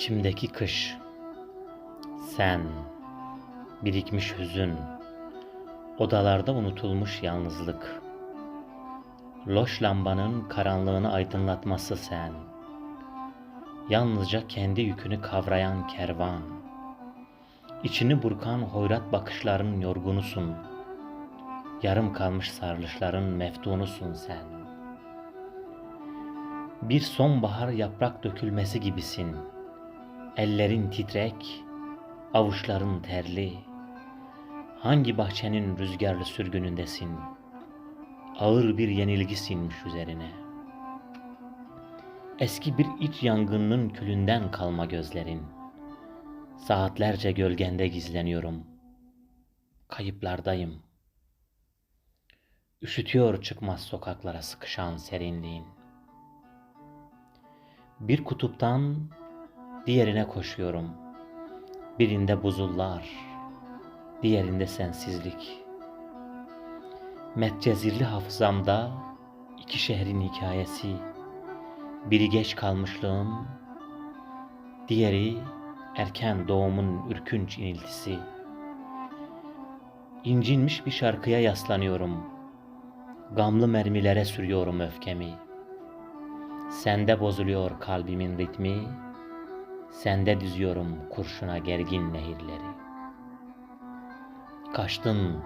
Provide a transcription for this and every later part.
İçimdeki kış, sen, birikmiş hüzün, odalarda unutulmuş yalnızlık. Loş lambanın karanlığını aydınlatması sen. Yalnızca kendi yükünü kavrayan kervan. İçini burkan hoyrat bakışların yorgunusun. Yarım kalmış sarılışların meftunusun sen. Bir sonbahar yaprak dökülmesi gibisin. Ellerin titrek, avuçların terli. Hangi bahçenin rüzgarlı sürgünündesin? Ağır bir yenilgi sinmiş üzerine. Eski bir iç yangınının külünden kalma gözlerin. Saatlerce gölgende gizleniyorum. Kayıplardayım. Üşütüyor çıkmaz sokaklara sıkışan serinliğin. Bir kutuptan diğerine koşuyorum. Birinde buzullar, diğerinde sensizlik. Metcezirli hafızamda iki şehrin hikayesi. Biri geç kalmışlığım, diğeri erken doğumun ürkünç iniltisi. İncinmiş bir şarkıya yaslanıyorum. Gamlı mermilere sürüyorum öfkemi. Sende bozuluyor kalbimin ritmi, sende düzüyorum kurşuna gergin nehirleri. Kaçtın,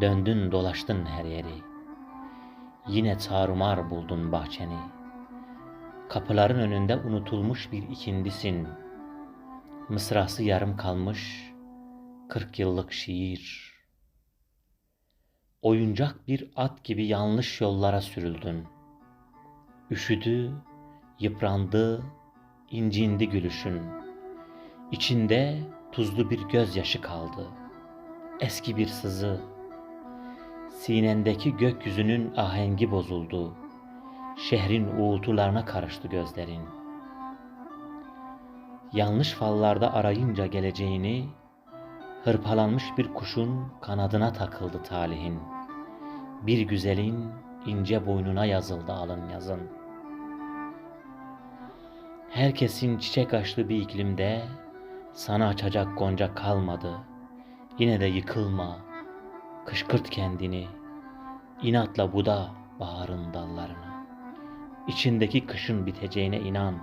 döndün dolaştın her yeri. Yine tarumar buldun bahçeni. Kapıların önünde unutulmuş bir ikindisin. Mısrası yarım kalmış, kırk yıllık şiir. Oyuncak bir at gibi yanlış yollara sürüldün. Üşüdü, yıprandı, incindi gülüşün. İçinde tuzlu bir gözyaşı kaldı. Eski bir sızı. Sinendeki gökyüzünün ahengi bozuldu. Şehrin uğultularına karıştı gözlerin. Yanlış fallarda arayınca geleceğini, hırpalanmış bir kuşun kanadına takıldı talihin. Bir güzelin ince boynuna yazıldı alın yazın. Herkesin çiçek açtığı bir iklimde sana açacak gonca kalmadı. Yine de yıkılma, kışkırt kendini, inatla buda baharın dallarını. İçindeki kışın biteceğine inan.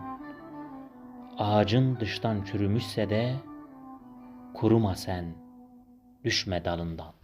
Ağacın dıştan çürümüşse de kuruma sen, düşme dalından.